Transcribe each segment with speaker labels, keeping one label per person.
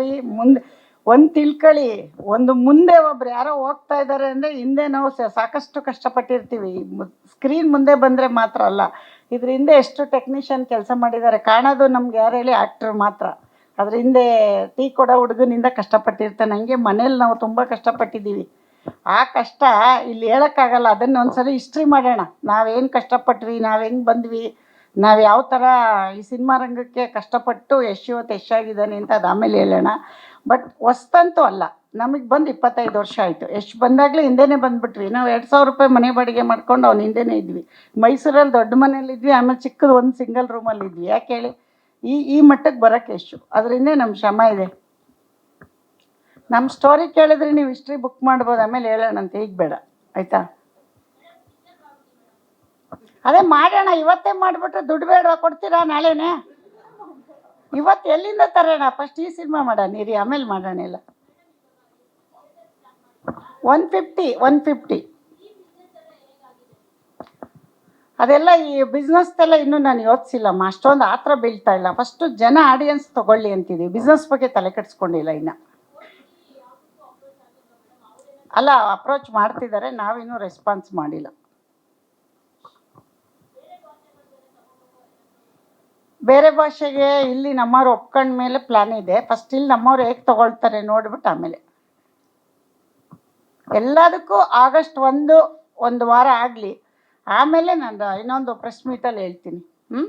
Speaker 1: ರೀ ಮುಂದೆ, ಒಂದು ತಿಳ್ಕೊಳ್ಳಿ ಒಂದು ಮುಂದೆ ಒಬ್ರು ಯಾರೋ ಹೋಗ್ತಾ ಇದ್ದಾರೆ ಅಂದರೆ ಹಿಂದೆ ನಾವು ಸಾಕಷ್ಟು ಕಷ್ಟಪಟ್ಟಿರ್ತೀವಿ. ಸ್ಕ್ರೀನ್ ಮುಂದೆ ಬಂದರೆ ಮಾತ್ರ ಅಲ್ಲ. ಇದ್ರ ಹಿಂದೆ ಎಷ್ಟು ಟೆಕ್ನಿಷಿಯನ್ ಕೆಲಸ ಮಾಡಿದ್ದಾರೆ ಕಾಣೋದು ನಮ್ಗೆ ಯಾರು ಹೇಳಿ ಆ್ಯಕ್ಟ್ರ್ ಮಾತ್ರ. ಅದ್ರ ಹಿಂದೆ ಟೀ ಕೊಡೋ ಹುಡುಗನಿಂದ ಕಷ್ಟಪಟ್ಟಿರ್ತಾನೆ. ಹಂಗೆ ಮನೇಲಿ ನಾವು ತುಂಬ ಕಷ್ಟಪಟ್ಟಿದ್ದೀವಿ. ಆ ಕಷ್ಟ ಇಲ್ಲಿ ಹೇಳೋಕ್ಕಾಗಲ್ಲ. ಅದನ್ನು ಒಂದ್ಸರಿ ಹಿಸ್ಟ್ರಿ ಮಾಡೋಣ. ನಾವೇನು ಕಷ್ಟಪಟ್ವಿ, ನಾವು ಹೆಂಗೆ ಬಂದ್ವಿ ನಾವು ಯಾವ ಥರ ಈ ಸಿನಿಮಾ ರಂಗಕ್ಕೆ ಕಷ್ಟಪಟ್ಟು ಇವತ್ತು ಯಶಾಗಿದ್ದಾನೆ ಅಂತ ಅದು ಆಮೇಲೆ ಹೇಳೋಣ. ಬಟ್ ಹೊಸ್ತಂತೂ ಅಲ್ಲ. ನಮಗೆ ಬಂದು ಇಪ್ಪತ್ತೈದು ವರ್ಷ ಆಯಿತು. ಎಷ್ಟು ಬಂದಾಗಲೇ ಹಿಂದೆನೇ ಬಂದುಬಿಟ್ವಿ. ನಾವು ಎರಡು ಸಾವಿರ ರೂಪಾಯಿ ಮನೆ ಬಾಡಿಗೆ ಮಾಡ್ಕೊಂಡು ಅವ್ನು ಹಿಂದೆನೇ ಇದ್ವಿ. ಮೈಸೂರಲ್ಲಿ ದೊಡ್ಡ ಮನೇಲಿದ್ವಿ ಆಮೇಲೆ ಚಿಕ್ಕದು ಒಂದು ಸಿಂಗಲ್ ರೂಮಲ್ಲಿ ಇದ್ವಿ. ಯಾಕೆ ಹೇಳಿ? ಈ ಈ ಮಟ್ಟಕ್ಕೆ ಬರೋಕ್ಕೆ ಎಷ್ಟು ಅದರಿಂದ ನಮ್ಮ ಶ್ರಮ ಇದೆ. ನಮ್ಮ ಸ್ಟೋರಿ ಕೇಳಿದ್ರೆ ನೀವು ಹಿಸ್ಟ್ರಿ ಬುಕ್ ಮಾಡ್ಬೋದು. ಆಮೇಲೆ ಹೇಳೋಣಂತೆ. ಈಗ ಬೇಡ. ಆಯಿತಾ? ಅದೇ ಮಾಡೋಣ ಇವತ್ತೇ ಮಾಡಿಬಿಟ್ರೆ ದುಡ್ಡು ಬೇಡ ಕೊಡ್ತೀರಾ ನಾಳೆನೇ? ಇವತ್ತು ಎಲ್ಲಿಂದ ತರೋಣ? ಫಸ್ಟ್ ಈ ಸಿನಿಮಾ ಮಾಡೋಣ, ಇರಿ, ಆಮೇಲೆ ಮಾಡೋಣ ಇಲ್ಲ ಒನ್ ಫಿಫ್ಟಿ ಒನ್ ಫಿಫ್ಟಿ ಅದೆಲ್ಲ ಈ ಬಿಸ್ನೆಸ್ದೆಲ್ಲ ಇನ್ನೂ ನಾನು ಯೋಚಿಸಿಲ್ಲಮ್ಮ ಅಷ್ಟೊಂದು ಆ ಥರ ಬೀಳ್ತಾ ಇಲ್ಲ. ಫಸ್ಟು ಜನ ಆಡಿಯನ್ಸ್ ತಗೊಳ್ಳಿ ಅಂತಿದ್ದೀವಿ ಬಿಸ್ನೆಸ್ ಬಗ್ಗೆ ತಲೆ ಕೆಡಿಸ್ಕೊಂಡಿಲ್ಲ ಇನ್ನು. ಅಲ್ಲ ಅಪ್ರೋಚ್ ಮಾಡ್ತಿದ್ದಾರೆ, ನಾವಿನ್ನೂ ರೆಸ್ಪಾನ್ಸ್ ಮಾಡಿಲ್ಲ. ಬೇರೆ ಭಾಷೆಗೆ ಇಲ್ಲಿ ನಮ್ಮವ್ರು ಒಪ್ಕೊಂಡ ಮೇಲೆ ಪ್ಲ್ಯಾನ್ ಇದೆ. ಫಸ್ಟ್ ಇಲ್ಲಿ ನಮ್ಮವ್ರು ಹೇಗೆ ತಗೊಳ್ತಾರೆ ನೋಡ್ಬಿಟ್ಟು ಆಮೇಲೆ. ಎಲ್ಲದಕ್ಕೂ ಆಗಸ್ಟ್ ಒಂದು ಒಂದು ವಾರ ಆಗಲಿ. ಆಮೇಲೆ ನಾನು ಇನ್ನೊಂದು ಪ್ರೆಸ್ ಮೀಟಲ್ಲಿ ಹೇಳ್ತೀನಿ. ಹ್ಞೂ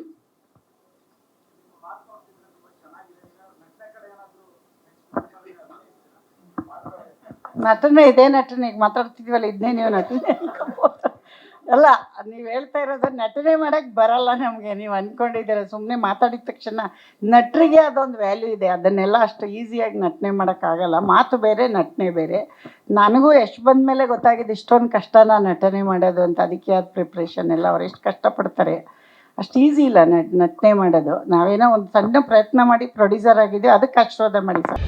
Speaker 1: ನಟನೆ ಇದೇ ಈಗ ಮಾತಾಡ್ತಿದ್ವಲ್ಲ ಇದನ್ನೇ ನೀವು ನಟನೆ. ಅಲ್ಲ, ನೀವು ಹೇಳ್ತಾ ಇರೋದು ನಟನೆ ಮಾಡಕ್ ಬರಲ್ಲ ನಮಗೆ. ನೀವು ಅಂದ್ಕೊಂಡಿದ್ದೀರ ಸುಮ್ಮನೆ ಮಾತಾಡಿದ ತಕ್ಷಣ ನಟರಿಗೆ ಅದೊಂದು ವ್ಯಾಲ್ಯೂ ಇದೆ. ಅದನ್ನೆಲ್ಲ ಅಷ್ಟು ಈಸಿಯಾಗಿ ನಟನೆ ಮಾಡೋಕ್ಕಾಗಲ್ಲ ಮಾತು ಬೇರೆ, ನಟನೆ ಬೇರೆ. ನನಗೂ ಎಷ್ಟು ಬಂದ ಮೇಲೆ ಗೊತ್ತಾಗಿದೆ, ಇಷ್ಟೊಂದು ಕಷ್ಟನ ನಟನೆ ಮಾಡೋದು ಅಂತ. ಅದಕ್ಕೆ ಆದ ಪ್ರಿಪ್ರೇಷನ್ ಎಲ್ಲ ಅವ್ರು ಎಷ್ಟು ಕಷ್ಟಪಡ್ತಾರೆ. ಅಷ್ಟು ಈಸಿ ಇಲ್ಲ ನಟ್, ನಟನೆ ಮಾಡೋದು. ನಾವೇನೋ ಒಂದು ಸಣ್ಣ ಪ್ರಯತ್ನ ಮಾಡಿ ಪ್ರೊಡ್ಯೂಸರ್ ಆಗಿದ್ದೀವಿ ಅದಕ್ಕೆ ಆಶೀರ್ವಾದ ಮಾಡಿ ಸರ್.